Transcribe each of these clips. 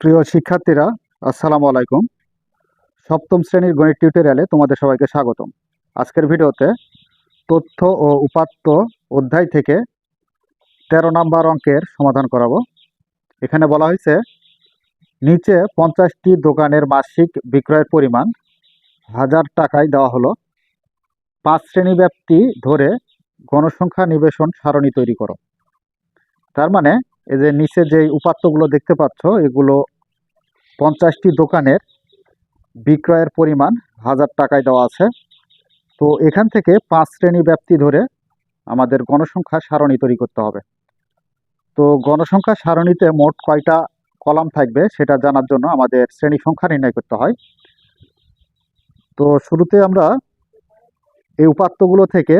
প্রিয় শিক্ষার্থীরা, আসসালামু আলাইকুম। সপ্তম শ্রেণির গণিত টিউটোরিয়ালে তোমাদের সবাইকে স্বাগতম। আজকের ভিডিওতে তথ্য ও উপাত্ত অধ্যায় থেকে তেরো নাম্বার অঙ্কের সমাধান করাবো। এখানে বলা হয়েছে, নিচে পঞ্চাশটি দোকানের মাসিক বিক্রয়ের পরিমাণ হাজার টাকায় দেওয়া হলো। পাঁচ শ্রেণি ব্যাপ্তি ধরে গণসংখ্যা নিবেশন সারণী তৈরি করো। তার মানে এই যে নিচে যে উপাত্তগুলো দেখতে পাচ্ছ, এগুলো পঞ্চাশটি দোকানের বিক্রয়ের পরিমাণ হাজার টাকায় দেওয়া আছে। তো এখান থেকে পাঁচ শ্রেণি ব্যাপ্তি ধরে আমাদের গণসংখ্যা সারণী তৈরি করতে হবে। তো গণসংখ্যা সারণীতে মোট কয়টা কলাম থাকবে সেটা জানার জন্য আমাদের শ্রেণি সংখ্যা নির্ণয় করতে হয়। তো শুরুতে আমরা এই উপাত্তগুলো থেকে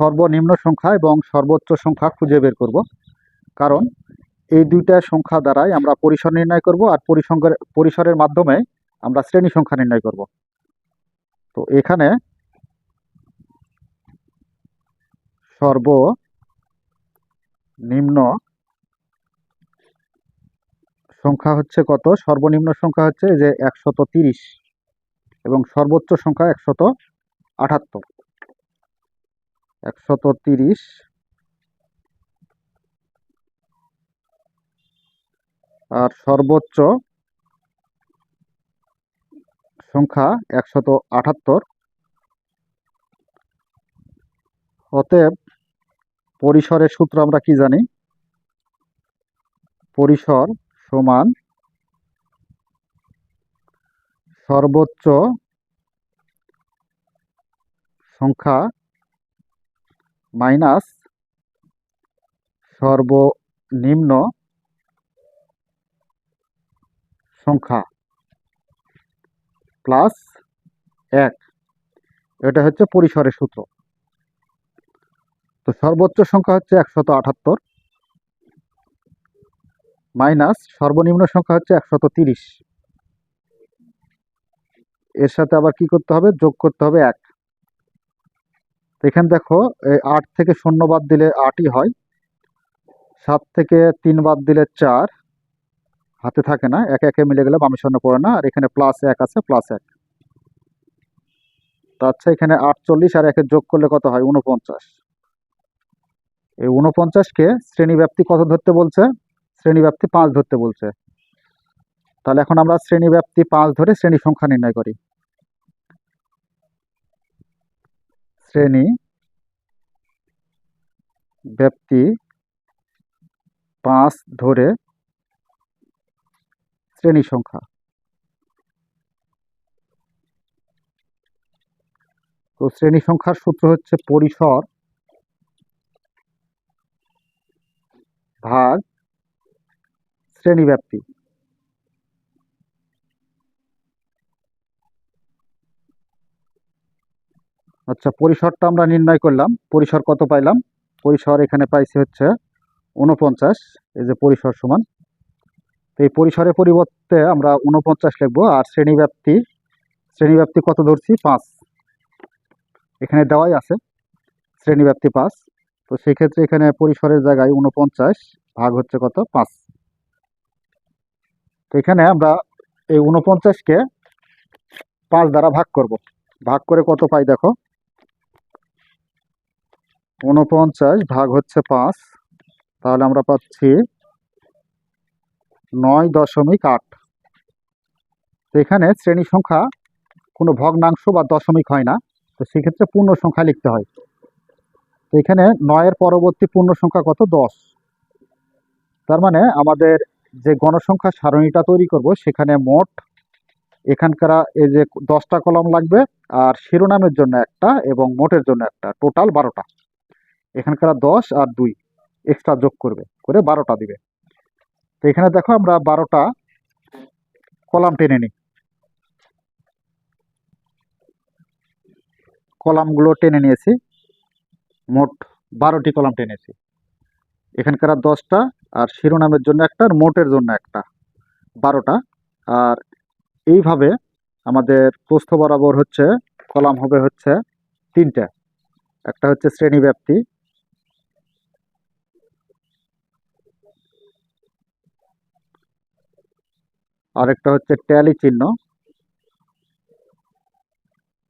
সর্বনিম্ন সংখ্যা এবং সর্বোচ্চ সংখ্যা খুঁজে বের করব। কারণ এই দুইটা সংখ্যা দ্বারাই আমরা পরিসর নির্ণয় করব আর পরিসংখ্যার পরিসরের মাধ্যমে আমরা শ্রেণি সংখ্যা নির্ণয় করব। তো এখানে সর্বনিম্ন সংখ্যা হচ্ছে কত? সর্বনিম্ন সংখ্যা হচ্ছে যে একশত তিরিশ এবং সর্বোচ্চ সংখ্যা একশত আটাত্তর। একশত তিরিশ আর সর্বোচ্চ সংখ্যা একশত আটাত্তর। অতএব পরিসরের সূত্র আমরা কি জানি? পরিসর সমান সর্বোচ্চ সংখ্যা মাইনাস সর্বনিম্ন সংখ্যা প্লাস এক। এটা হচ্ছে পরিসরের সূত্র। তো সর্বোচ্চ সংখ্যা হচ্ছে একশত আটাত্তর মাইনাস সর্বনিম্ন সংখ্যা হচ্ছে একশত তিরিশ। এর সাথে আবার কি করতে হবে? যোগ করতে হবে এক। এখানে দেখো, এই আট থেকে শূন্য বাদ দিলে আটই হয়, সাত থেকে তিন বাদ দিলে চার হাতে থাকে না, এক একে মিলে গেলে বামের সামনে পড়ে না, আর এখানে প্লাস এক আছে প্লাস এক। তো আচ্ছা এখানে আটচল্লিশ আর একে যোগ করলে কত হয়? উনপঞ্চাশ এই উনপঞ্চাশকে শ্রেণীব্যাপ্তি কত ধরতে বলছে? শ্রেণীব্যাপ্তি পাঁচ ধরতে বলছে। তাহলে এখন আমরা শ্রেণীব্যাপ্তি পাঁচ ধরে শ্রেণি সংখ্যা নির্ণয় করি। শ্রেণি ব্যাপ্তি পাঁচ ধরে শ্রেণি সংখ্যা। তো শ্রেণি সংখ্যার সূত্র হচ্ছে পরিসর ভাগ শ্রেণি ব্যাপ্তি। আচ্ছা পরিসরটা আমরা নির্ণয় করলাম। পরিসর কত পাইলাম? পরিসর এখানে পাইছি হচ্ছে উনপঞ্চাশ এই যে পরিসর সমান এই পরিসরের পরিবর্তে আমরা উনপঞ্চাশ লিখব আর শ্রেণীব্যাপ্তি শ্রেণীব্যাপ্তি কত ধরছি? পাঁচ। এখানে দেওয়াই আছে, শ্রেণীব্যাপ্তি পাঁচ। তো সেক্ষেত্রে এখানে পরিসরের জায়গায় উনপঞ্চাশ ভাগ হচ্ছে কত? পাঁচ। তো এখানে আমরা এই উনপঞ্চাশকে পাঁচ দ্বারা ভাগ করব। ভাগ করে কত পাই দেখো? উনপঞ্চাশ ভাগ হচ্ছে পাঁচ। তাহলে আমরা পাচ্ছি নয় দশমিক আট। তো এখানে শ্রেণি সংখ্যা কোনো ভগ্নাংশ বা দশমিক হয় না, তো সেক্ষেত্রে পূর্ণ সংখ্যা লিখতে হয়। তো এখানে নয়ের পরবর্তী পূর্ণ সংখ্যা কত? দশ। তার মানে আমাদের যে গণসংখ্যা সারণীটা তৈরি করব, সেখানে মোট এখানকার এই যে দশটা কলম লাগবে, আর শিরোনামের জন্য একটা এবং মোটের জন্য একটা। টোটাল বারোটা। এখানকার দশ আর দুই। এক্সট্রা যোগ করবে, করে বারোটা দিবে। তো এখানে দেখো আমরা বারোটা কলাম টেনে নিই। কলামগুলো টেনে নিয়েছি। মোট বারোটি কলাম টেনেছি এখানকার দশটা আর শিরোনামের জন্য একটা আর মোটের জন্য একটা। বারোটা। আর এইভাবে আমাদের প্রস্থ বরাবর হচ্ছে, কলাম হবে হচ্ছে তিনটা। একটা হচ্ছে শ্রেণি আরেকটা হচ্ছে ট্যালি চিহ্ন।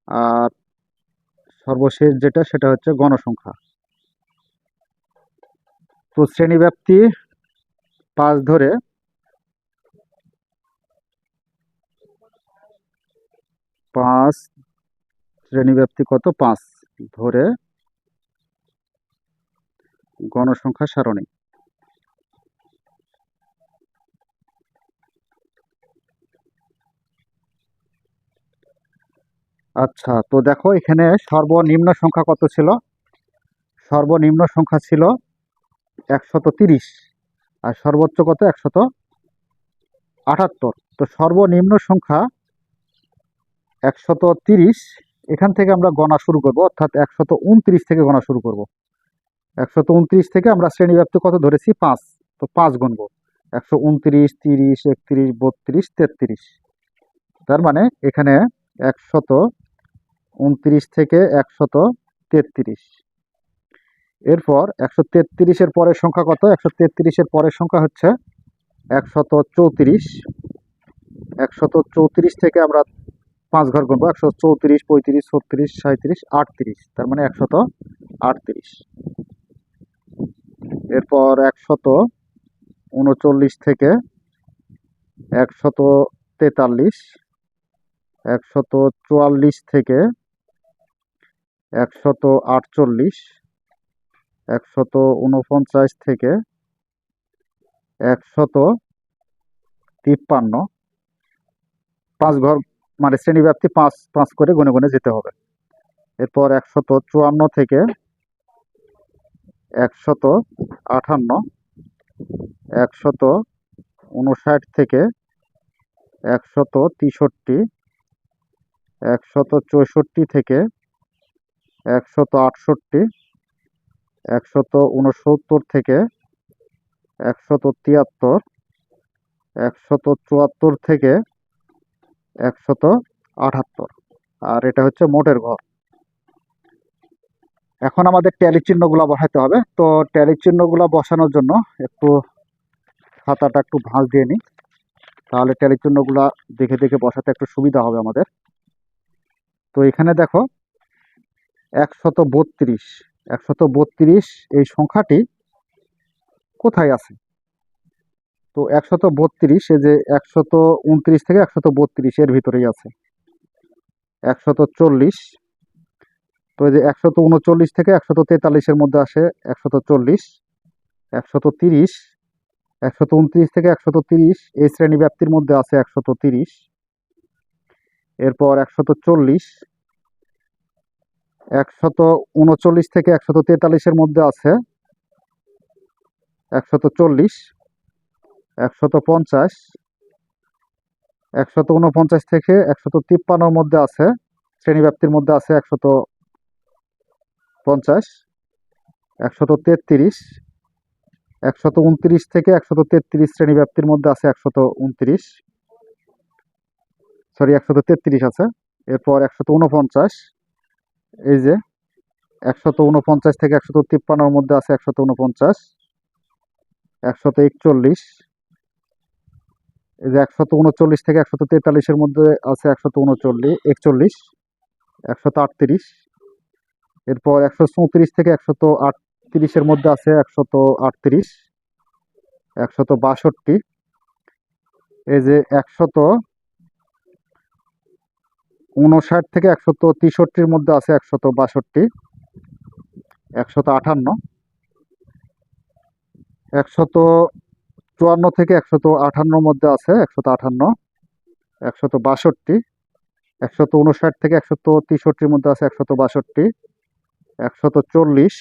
আর সর্বশেষ যেটা, সেটা হচ্ছে গণসংখ্যা। তো শ্রেণীব্যাপ্তি পাঁচ ধরে পাঁচ, শ্রেণীব্যাপ্তি কত? পাঁচ ধরে গণসংখ্যা সারণী। আচ্ছা তো দেখো এখানে সর্বনিম্ন সংখ্যা কত ছিল? সর্বনিম্ন সংখ্যা ছিল একশত তিরিশ আর সর্বোচ্চ কত? একশত আটাত্তর। তো সর্বনিম্ন সংখ্যা একশত তিরিশ। এখান থেকে আমরা গণা শুরু করব, অর্থাৎ একশত উনত্রিশ থেকে গণা শুরু করব। একশত উনত্রিশ থেকে আমরা শ্রেণীব্যাপ্তি কত ধরেছি? পাঁচ। তো পাঁচ গুনবো। একশো উনত্রিশ, তিরিশ, একত্রিশ, বত্রিশ, তেত্রিশ। তার মানে এখানে একশত উনত্রিশ থেকে একশত তেত্রিশ। এরপর একশো তেত্রিশের পরের সংখ্যা কত? একশো তেত্রিশের পরের সংখ্যা হচ্ছে একশত চৌত্রিশ। একশত চৌত্রিশ থেকে আমরা পাঁচ ঘর গুনবো। একশো চৌত্রিশ, পঁয়ত্রিশ, ছত্রিশ সাঁত্রিশ আটত্রিশ। তার মানে একশত আটত্রিশ। এরপর একশত উনচল্লিশ থেকে একশত তেতাল্লিশ। একশত চুয়াল্লিশ থেকে একশত আটচল্লিশ, একশত উনপঞ্চাশ থেকে একশত তিপ্পান্ন। পাঁচ ঘর মানে শ্রেণীব্যাপ্তি পাঁচ পাঁচ করে গুনে গুনে যেতে হবে। এরপর একশত চুয়ান্ন থেকে একশত আটান্ন, একশত উনষাট থেকে একশত তেষট্টি, একশত চৌষট্টি থেকে একশত আটষট্টি, একশত উনসত্তর থেকে একশত তিয়াত্তর, একশত চুয়াত্তর থেকে একশত আটাত্তর। আর এটা হচ্ছে মোটের ঘর। এখন আমাদের ট্যালি চিহ্নগুলো বসাতে হবে। তো ট্যালি চিহ্নগুলো বসানোর জন্য একটু খাতাটা একটু ভাঁজ দিয়ে নিই। তাহলে ট্যালি চিহ্নগুলো দেখে দেখে বসাতে একটু সুবিধা হবে আমাদের। তো এখানে দেখো একশত বত্রিশ একশত বত্রিশ এই সংখ্যাটি কোথায় আছে? তো একশত বত্রিশ যে একশত উনত্রিশ থেকে একশত বত্রিশ এর ভিতরেই আছে। একশত চল্লিশ, তো এই যে একশত উনচল্লিশ থেকে একশত তেতাল্লিশের মধ্যে আসে একশত চল্লিশ, একশত তিরিশ, একশত উনত্রিশ থেকে একশত তিরিশ, এই শ্রেণি ব্যাপ্তির মধ্যে আছে একশত তিরিশ, এরপর একশত চল্লিশ একশত উনচল্লিশ থেকে একশত তেতাল্লিশের মধ্যে আছে। একশত চল্লিশ, একশত পঞ্চাশ, একশত উনপঞ্চাশ থেকে একশত তিপ্পান্নর মধ্যে আছে। শ্রেণীব্যাপ্তির মধ্যে আছে একশত পঞ্চাশ, একশত তেত্রিশ, একশত উনত্রিশ থেকে একশত তেত্রিশ শ্রেণীব্যাপ্তির মধ্যে আছে একশত উনত্রিশ। সরি, একশত তেত্রিশ আছে। এরপর একশত উনপঞ্চাশ এই যে, একশত উনপঞ্চাশ থেকে একশত তিপ্পান্নর মধ্যে আছে একশত উনপঞ্চাশ একশত একচল্লিশ, এই যে একশত উনচল্লিশ থেকে একশত তেতাল্লিশের মধ্যে আছে একশত উনচল্লিশ একচল্লিশ, একশত আটত্রিশ, এরপর একশো চৌত্রিশ থেকে একশত আটত্রিশের মধ্যে আছে একশত আটত্রিশ, একশত বাষট্টি, এই যে একশত উনষাট থেকে একশত তেষট্টির মধ্যে আছে একশত বাষট্টি, একশত আটান্ন একশত চুয়ান্ন থেকে একশত আটান্নর মধ্যে আছে একশত আটান্ন একশত বাষট্টি, একশত উনষাট থেকে একশত তেষট্টির মধ্যে আছে একশত বাষট্টি, একশত চল্লিশ,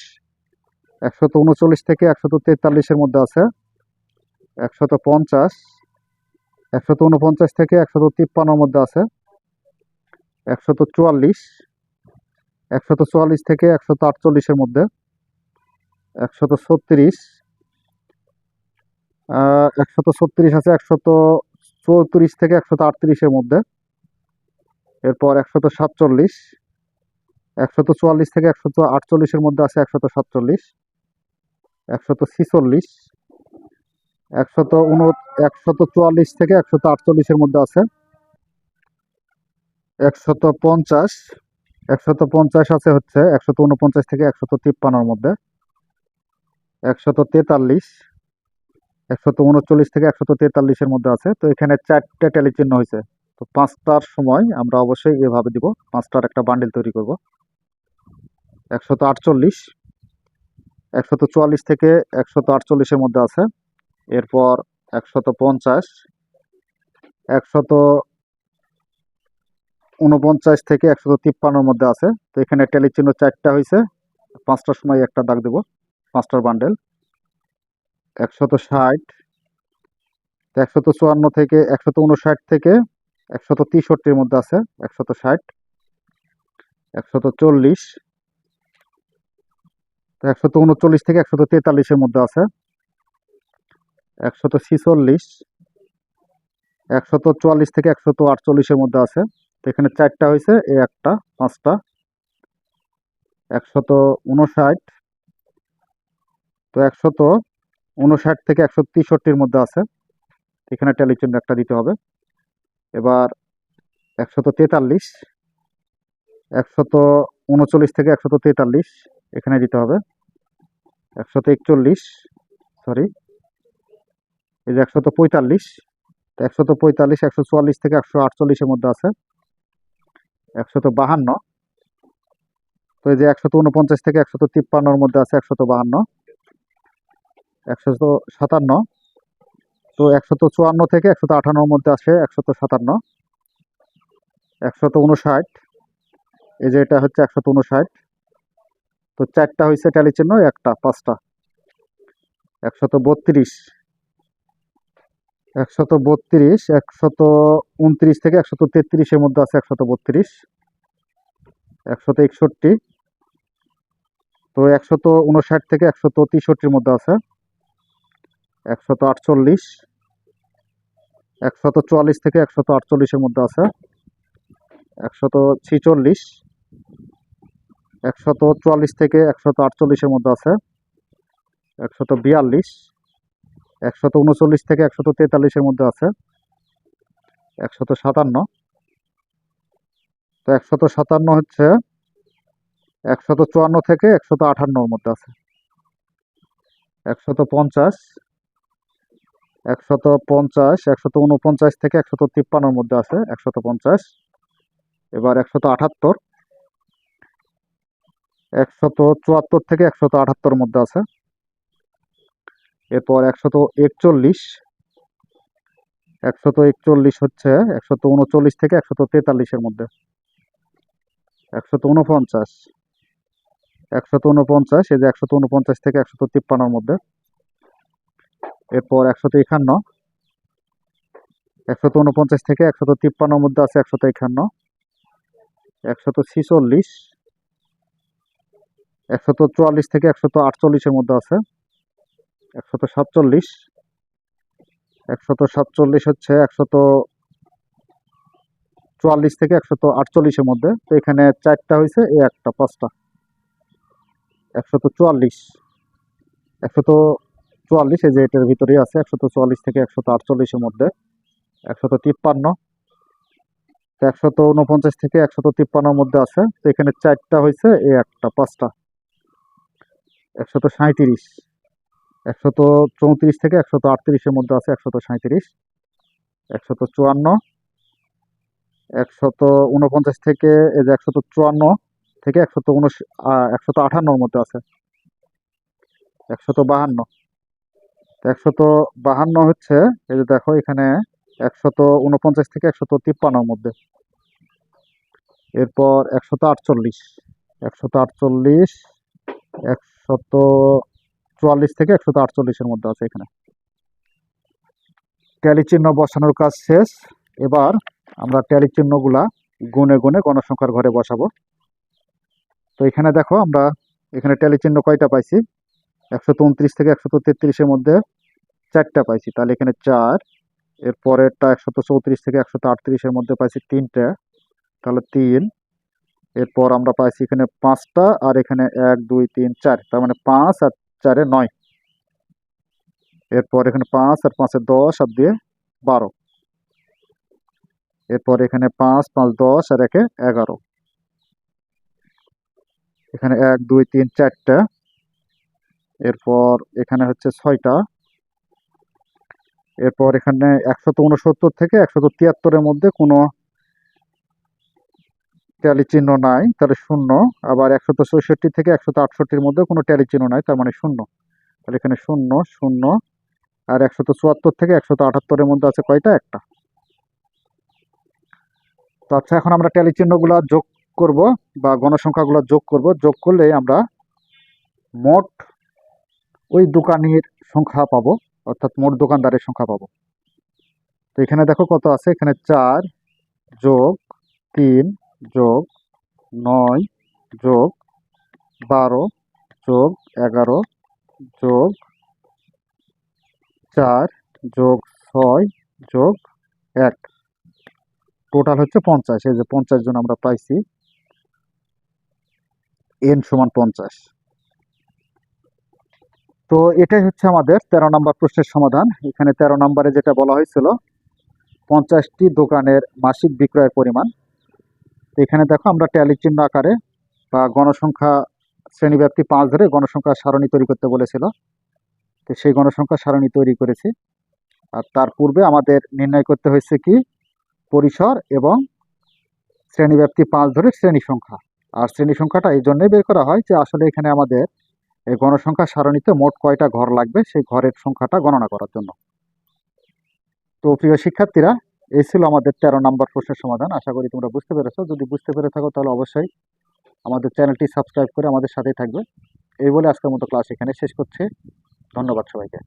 একশত উনচল্লিশ থেকে একশত তেতাল্লিশের মধ্যে আছে একশত পঞ্চাশ, একশত উনপঞ্চাশ থেকে একশত তিপ্পান্নর মধ্যে আছে একশত চুয়াল্লিশ একশত চুয়াল্লিশ থেকে একশত আটচল্লিশের মধ্যে, একশত ছত্রিশ একশত ছত্রিশ আছে একশত চৌত্রিশ থেকে একশত আটত্রিশের মধ্যে, এরপর একশত সাতচল্লিশ, একশত চুয়াল্লিশ থেকে একশত আটচল্লিশের মধ্যে আছে একশত সাতচল্লিশ, একশত ছিচল্লিশ, একশত উন একশত চুয়াল্লিশ থেকে একশত আটচল্লিশের মধ্যে আছে একশত পঞ্চাশ একশত পঞ্চাশ আছে হচ্ছে একশত উনপঞ্চাশ থেকে একশত তিপ্পান্নর মধ্যে, একশত তেতাল্লিশ, একশত উনচল্লিশ থেকে একশত তেতাল্লিশের মধ্যে আছে। তো এখানে চারটে ট্যালি চিহ্ন হয়েছে। তো পাঁচটার সময় আমরা অবশ্যই এভাবে দিব, পাঁচটার একটা বান্ডিল তৈরি করব। একশত আটচল্লিশ, একশত চুয়াল্লিশ থেকে একশত আটচল্লিশের মধ্যে আছে। এরপর একশত পঞ্চাশ, একশত উনপঞ্চাশ থেকে একশত তিপ্পান্নর মধ্যে আছে। তো এখানে ট্যালি চিহ্ন চারটা হয়েছে পাঁচটার সময় একটা দাগ দেব, পাঁচটার বান্ডেল একশত ষাট, একশত চুয়ান্ন থেকে একশত উনষাট থেকে একশত তেষট্টির মধ্যে আছে, একশত ষাট, একশত চল্লিশ একশত উনচল্লিশ থেকে একশত তেতাল্লিশের মধ্যে আছে। একশত ছিচল্লিশ, একশত চুয়াল্লিশ থেকে একশত আটচল্লিশের মধ্যে আছে। তো এখানে চারটা হয়েছে এই একটা, পাঁচটা। একশত উনষাট তো একশত উনষাট থেকে একশো তেষট্টির মধ্যে আছে। এখানে জন্য একটা দিতে হবে। এবার একশত তেতাল্লিশ, একশত উনচল্লিশ থেকে একশত তেতাল্লিশ এখানে দিতে হবে। একশত একচল্লিশ সরি এই যে একশত পঁয়তাল্লিশ, তো একশত পঁয়তাল্লিশ একশো চুয়াল্লিশ থেকে একশো আটচল্লিশের মধ্যে আছে। একশত বাহান্ন। তো এই যে একশত উনপঞ্চাশ থেকে একশত তিপ্পান্নর মধ্যে আছে একশত বাহান্ন। একশত সাতান্ন। তো একশত চুয়ান্ন থেকে একশত আটান্নর মধ্যে আছে একশত সাতান্ন। একশত উনষাট। এই যে এটা হচ্ছে একশত উনষাট। তো চারটা হয়েছে ট্যালি চিহ্ন, একটা, পাঁচটা। একশত বত্রিশ। একশত বত্রিশ, একশত উনত্রিশ থেকে একশত তেত্রিশের মধ্যে আছে একশত বত্রিশ, একশত একষট্টি, তো একশত উনষাট থেকে একশত তেষট্টির মধ্যে আছে, একশত আটচল্লিশ, একশত চুয়াল্লিশ থেকে একশত আটচল্লিশের মধ্যে আছে, একশত ছিচল্লিশ, একশত চুয়াল্লিশ থেকে একশত আটচল্লিশের মধ্যে আছে, একশত বিয়াল্লিশ একশত উনচল্লিশ থেকে একশত তেতাল্লিশের মধ্যে আছে। একশত সাতান্ন। তো একশত সাতান্ন হচ্ছে একশত চুয়ান্ন থেকে একশত আটান্নর মধ্যে আছে। একশত পঞ্চাশ একশত পঞ্চাশ, একশত উনপঞ্চাশ থেকে একশত তিপ্পান্নর মধ্যে আছে, একশত পঞ্চাশ। এবার একশত আটাত্তর, একশত চুয়াত্তর থেকে একশত আঠাত্তর মধ্যে আছে। এরপর একশত একচল্লিশ একশত একচল্লিশ হচ্ছে একশত উনচল্লিশ থেকে একশত তেতাল্লিশের মধ্যে। একশত উনপঞ্চাশ একশত উনপঞ্চাশ, এই যে একশত উনপঞ্চাশ থেকে একশত তিপ্পান্নর মধ্যে। এরপর একশত একান্ন, একশত উনপঞ্চাশ থেকে একশত তিপ্পান্নর মধ্যে আছে একশত একান্ন, একশত ছিচল্লিশ, একশত চুয়াল্লিশ থেকে একশত আটচল্লিশের মধ্যে আছে। একশত সাতচল্লিশ। একশত সাতচল্লিশ হচ্ছে একশত চুয়াল্লিশ থেকে একশত আটচল্লিশের মধ্যে। তো এখানে চারটা হয়েছে, এই একটা, পাঁচটা। একশত চুয়াল্লিশ। একশত চুয়াল্লিশ, এই যে এটার ভিতরেই আছে, একশত চুয়াল্লিশ থেকে একশত আটচল্লিশের মধ্যে। একশত তিপ্পান্ন। একশত উনপঞ্চাশ থেকে একশত তিপ্পান্নর মধ্যে আছে। তো এখানে চারটা হয়েছে, এই একটা, পাঁচটা। একশত সাঁত্রিশ একশত চৌত্রিশ থেকে একশত আটত্রিশের মধ্যে আছে একশত সাঁত্রিশ একশত চুয়ান্ন, একশত উনপঞ্চাশ থেকে, এই যে একশত চুয়ান্ন থেকে একশত উনশ একশত আটান্নর মধ্যে আছে, একশত বাহান্ন। একশত বাহান্ন হচ্ছে, এই যে দেখো এখানে একশত উনপঞ্চাশ থেকে একশত তিপ্পান্নর মধ্যে। এরপর একশত আটচল্লিশ একশত আটচল্লিশ, একশত চুয়াল্লিশ থেকে একশত আটচল্লিশের মধ্যে আছে এখানে। ট্যালি চিহ্ন বসানোর কাজ শেষ। এবার আমরা ট্যালি চিহ্নগুলা গুনে গুনে গণসংখ্যার ঘরে বসাবো। তো এখানে দেখো আমরা এখানে ট্যালি চিহ্ন কয়টা পাইছি? একশত উনত্রিশ থেকে একশত তেত্রিশের মধ্যে চারটা পাইছি। তাহলে এখানে চার, এর পরেরটা একশত চৌত্রিশ থেকে একশত আটত্রিশের মধ্যে পাইছি তিনটা, তাহলে তিন। এরপর আমরা পাইছি এখানে পাঁচটা আর এখানে এক, দুই, তিন, চার। তার মানে পাঁচ আর চারে নয়। এরপর এখানে পাঁচ আর পাঁচে দশ আর দিয়ে বারো। এরপর এখানে পাঁচ পাঁচ, দশ আর একে এগারো। এখানে এক, দুই, তিন, চারটা। এরপর এখানে হচ্ছে ছয়টা। এরপর এখানে একশত উনসত্তর থেকে একশত তিয়াত্তরের মধ্যে কোনো ট্যালি চিহ্ন নাই, তাহলে শূন্য। আবার চৌষট্টি থেকে একশত আটষট্টির মধ্যে কোনো ট্যালি চিহ্ন নাই, তার মানে শূন্য। তাহলে এখানে শূন্য শূন্য, আর একশত চুয়াত্তর থেকে একশত আটাত্তরের মধ্যে আছে কয়টা? একটা। তো আচ্ছা এখন আমরা ট্যালি চিহ্নগুলো যোগ করব, বা গণসংখ্যাগুলো যোগ করব। যোগ করলে আমরা মোট ওই দোকানের সংখ্যা পাবো, অর্থাৎ মোট দোকানদারের সংখ্যা পাবো। তো এখানে দেখো কত আছে, এখানে চার যোগ তিন যোগ নয় যোগ বারো যোগ এগারো যোগ চার যোগ ছয় যোগ এক। টোটাল হচ্ছে পঞ্চাশ, এই যে পঞ্চাশ জন আমরা পাইছি। এন সমান পঞ্চাশ। তো এটাই হচ্ছে আমাদের তেরো নম্বর প্রশ্নের সমাধান। এখানে তেরো নম্বরে যেটা বলা হয়েছিল, পঞ্চাশটি দোকানের মাসিক বিক্রয়ের পরিমাণ। তো এখানে দেখো আমরা ট্যালি চিহ্ন আকারে বা গণসংখ্যা শ্রেণীব্যাপ্তি পাঁচ ধরে গণসংখ্যা সারণী তৈরি করতে বলেছিল। তো সেই গণসংখ্যা সারণী তৈরি করেছি। আর তার পূর্বে আমাদের নির্ণয় করতে হয়েছে কি? পরিসর এবং শ্রেণীব্যাপ্তি পাঁচ ধরে শ্রেণি সংখ্যা। আর শ্রেণি সংখ্যাটা এই জন্যই বের করা হয় যে আসলে এখানে আমাদের এই গণসংখ্যা সারণীতে মোট কয়টা ঘর লাগবে সেই ঘরের সংখ্যাটা গণনা করার জন্য। তো প্রিয় শিক্ষার্থীরা এই ছিল আমাদের তেরো নম্বর প্রশ্নের সমাধান। আশা করি তোমরা বুঝতে পেরেছ। যদি বুঝতে পেরে থাকো তাহলে অবশ্যই আমাদের চ্যানেলটি সাবস্ক্রাইব করে আমাদের সাথেই থাকবে। এই বলে আজকের মতো ক্লাস এখানে শেষ করছে। ধন্যবাদ সবাইকে।